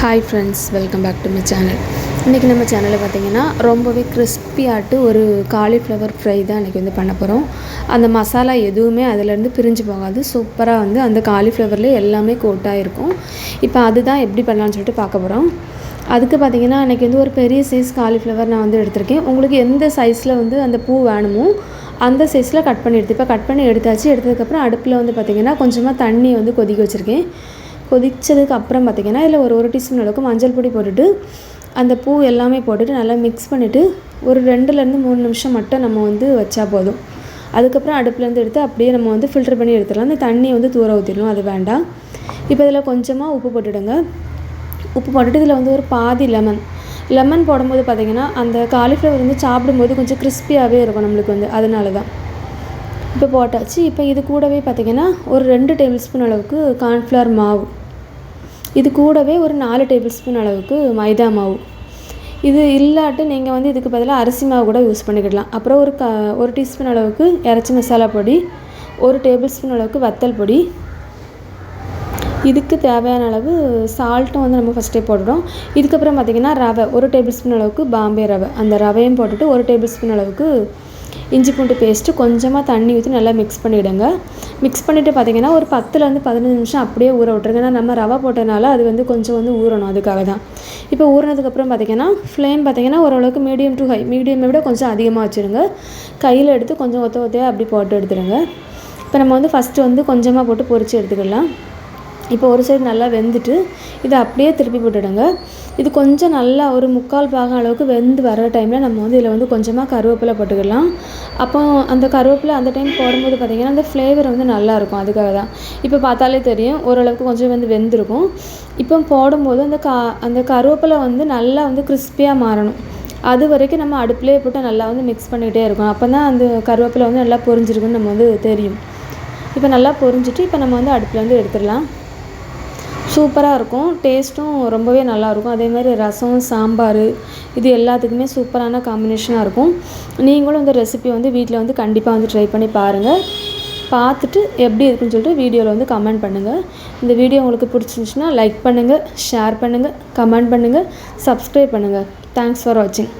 Hi friends welcome back to my channel இன்றைக்கி நம்ம சேனலில் பார்த்தீங்கன்னா ரொம்பவே கிறிஸ்பியாட்டு ஒரு காலிஃப்ளவர் ஃப்ரை தான் இன்றைக்கி வந்து பண்ண போகிறோம் அந்த மசாலா எதுவுமே அதிலேருந்து பிரிஞ்சு போகாது. சூப்பராக வந்து அந்த காலிஃப்ளவர்லேயே எல்லாமே கோட்டாக இருக்கும். இப்போ அதுதான் எப்படி பண்ணலான்னு சொல்லிட்டு பார்க்க போகிறோம் அதுக்கு பார்த்தீங்கன்னா இன்றைக்கி வந்து ஒரு பெரிய சைஸ் காலிஃப்ளவர் நான் வந்து எடுத்திருக்கேன். உங்களுக்கு எந்த சைஸில் வந்து அந்த பூ வேணுமோ அந்த சைஸில் கட் பண்ணி எடுத்து இப்போ கட் பண்ணி எடுத்தாச்சு. எடுத்ததுக்கப்புறம் அடுப்பில் வந்து பார்த்திங்கன்னா கொஞ்சமாக தண்ணி வந்து கொதிக்க வச்சுருக்கேன். கொதித்ததுக்கு அப்புறம் பார்த்திங்கன்னா இதில் ஒரு ஒரு டீஸ்பூன் அளவுக்கு மஞ்சள் பொடி போட்டுட்டு அந்த பூ எல்லாமே போட்டுட்டு நல்லா மிக்ஸ் பண்ணிவிட்டு ஒரு ரெண்டுலேருந்து மூணு நிமிஷம் மட்டும் நம்ம வந்து வச்சா போதும். அதுக்கப்புறம் அடுப்புலேருந்து எடுத்து அப்படியே நம்ம வந்து ஃபில்டர் பண்ணி எடுத்துடலாம். அந்த தண்ணியை வந்து தூர ஊற்றிடணும் அது வேண்டாம். இப்போ இதில் கொஞ்சமாக உப்பு போட்டுடுங்க. உப்பு போட்டுட்டு இதில் வந்து ஒரு பாதி லெமன் லெமன் போடும்போது பார்த்திங்கன்னா அந்த காலிஃப்ளவர் வந்து சாப்பிடும்போது கொஞ்சம் கிறிஸ்பியாகவே இருக்கும் நம்மளுக்கு வந்து. அதனால தான் இப்போ போட்டாச்சு. இப்போ இது கூடவே பார்த்திங்கன்னா ஒரு ரெண்டு டேபிள் ஸ்பூன் அளவுக்கு கார்ன்ஃப்ளவர் மாவு. இது கூடவே ஒரு நாலு டேபிள் ஸ்பூன் அளவுக்கு மைதா மாவு. இது இல்லாட்டு நீங்கள் வந்து இதுக்கு பதிலாக அரிசி மாவு கூட யூஸ் பண்ணிக்கிடலாம். அப்புறம் ஒரு க ஒரு டீஸ்பூன் அளவுக்கு இறச்சி மசாலா பொடி ஒரு டேபிள் ஸ்பூன் அளவுக்கு வத்தல் பொடி. இதுக்கு தேவையான அளவு சால்ட்டும் வந்து நம்ம ஃபஸ்ட்டே போட்டுடும் இதுக்கப்புறம் பார்த்திங்கன்னா ரவை ஒரு டேபிள் ஸ்பூன் அளவுக்கு பாம்பே ரவை. அந்த ரவையும் போட்டுட்டு ஒரு டேபிள் ஸ்பூன் அளவுக்கு இஞ்சி பூண்டு பேஸ்ட்டு கொஞ்சமாக தண்ணி ஊற்றி நல்லா மிக்ஸ் பண்ணிவிடுங்க மிக்ஸ் பண்ணிவிட்டு பார்த்திங்கன்னா ஒரு பத்துலேருந்து பதினஞ்சு நிமிஷம் அப்படியே ஊற விட்ருங்க ஏன்னா நம்ம ரவை போட்டனால அது வந்து கொஞ்சம் வந்து ஊறணும் அதுக்காக தான். இப்போ ஊறினதுக்கப்புறம் பார்த்திங்கன்னா ஃப்ளேம் பார்த்திங்கன்னா ஓரளவுக்கு மீடியம் டு ஹை மீடியமை விட கொஞ்சம் அதிகமாக வச்சுருங்க. கையில் எடுத்து கொஞ்சம் ஒத்த ஒத்தையாக அப்படி போட்டு எடுத்துருங்க இப்போ நம்ம வந்து ஃபஸ்ட்டு வந்து கொஞ்சமாக போட்டு பொரித்து எடுத்துக்கலாம். இப்போ ஒரு சைடு நல்லா வெந்துட்டு இதை அப்படியே திருப்பி போட்டுடுங்க. இது கொஞ்சம் நல்லா ஒரு முக்கால் பாகம் அளவுக்கு வெந்து வர டைமில் நம்ம வந்து இதில் வந்து கொஞ்சமாக கருவேப்பிலை போட்டுக்கலாம். அப்போ அந்த கருவேப்பிலை அந்த டைம் போடும்போது பார்த்திங்கன்னா அந்த ஃப்ளேவர் வந்து நல்லாயிருக்கும் அதுக்காக தான். இப்போ பார்த்தாலே தெரியும் ஓரளவுக்கு கொஞ்சம் வந்து வெந்திருக்கும். இப்போ போடும்போது அந்த கா அந்த கருவேப்பிலை வந்து நல்லா வந்து கிறிஸ்பியாக மாறணும். அது வரைக்கும் நம்ம அடுப்புலேயே போட்டு நல்லா வந்து மிக்ஸ் பண்ணிகிட்டே இருக்கணும். அப்போ தான் அந்த கருவேப்பிலை வந்து நல்லா பொரிஞ்சிருக்குன்னு நம்ம வந்து தெரியும். இப்போ நல்லா பொரிஞ்சிட்டு இப்போ நம்ம வந்து அடுப்பில் வந்து எடுத்துடலாம். சூப்பராக இருக்கும். டேஸ்ட்டும் ரொம்பவே நல்லாயிருக்கும் அதே மாதிரி ரசம் சாம்பார் இது எல்லாத்துக்குமே சூப்பரான காம்பினேஷனாக இருக்கும். நீங்களும் இந்த ரெசிபி வந்து வீட்டில் வந்து கண்டிப்பாக வந்து ட்ரை பண்ணி பாருங்கள் பார்த்துட்டு எப்படி இருக்குன்னு சொல்லிட்டு வீடியோவில் வந்து கமெண்ட் பண்ணுங்கள் இந்த வீடியோ உங்களுக்கு பிடிச்சிருந்துச்சுன்னா லைக் பண்ணுங்கள் ஷேர் பண்ணுங்கள் கமெண்ட் பண்ணுங்கள் சப்ஸ்கிரைப் பண்ணுங்கள் தேங்க்ஸ் ஃபார் வாட்சிங்